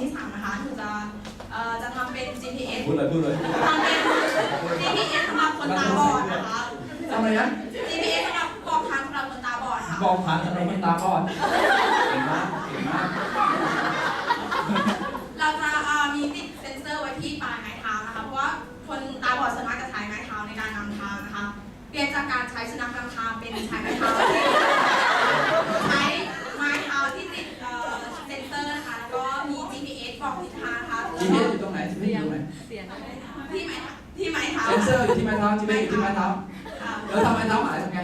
ที่สามนะคะหนูจะเอ่อจะทำเป็น GPS พูดเลยพูดเลยทำเป็น GPS สำหรับคนตาบอดนะคะ ทำอะไรนะ GPS สำหรับบอกทางสำหรับคนตาบอดค่ะ บอกผ่านถนนคนตาบอดเก่งมากเก่งมากเราจะเอ่อมีติดเซ็นเซอร์ไว้ที่ปลายไม้เท้านะคะ เพราะว่าคนตาบอดส่วนมากจะใช้ไม้เท้าในการนำทางนะคะ เปลี่ยนจากการใช้สุนัขนำทางเป็นใช้ไม้เท้าใช้ไม้เท้าที่ติดเอ่อเซ็นเซอร์นะคะ แล้วก็มี GPS บอกทิศทางนะคะจีเมอยู่ตรงไหนจีเมอยู่ตรงไหนที่ไม้ที่ไม้เท้าเซนเซอร์อยู่ที่ไม้เท้าจีเมอยู่ที่ไม้เท้าค่ะแล้วทำไม้เท้าหายทำไง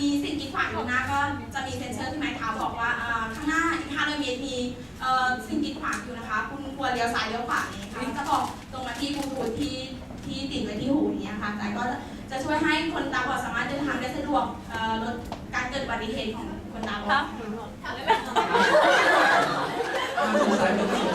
มีสิ่งกีดขวางอยู่หน้าก็จะมีเซ็นเซอร์ที่ไม้เท้าบอกว่าอ่าข้างหน้าอีก500เมตรมีเอ่อสิ่งกีดขวางอยู่นะคะ คุณควรเลี้ยวซ้ายเลี้ยวขวาอนี้ค่ะจะบอกตรงมาที่บูทูธที่ที่ติดไว้ที่หูอย่างเนี้ยค่ะแต่ก็จะช่วยให้คนตาบอดสามารถเดินทางได้สะดวกลดการเกิดอุบัติเหตุของคนตาบอด ครับ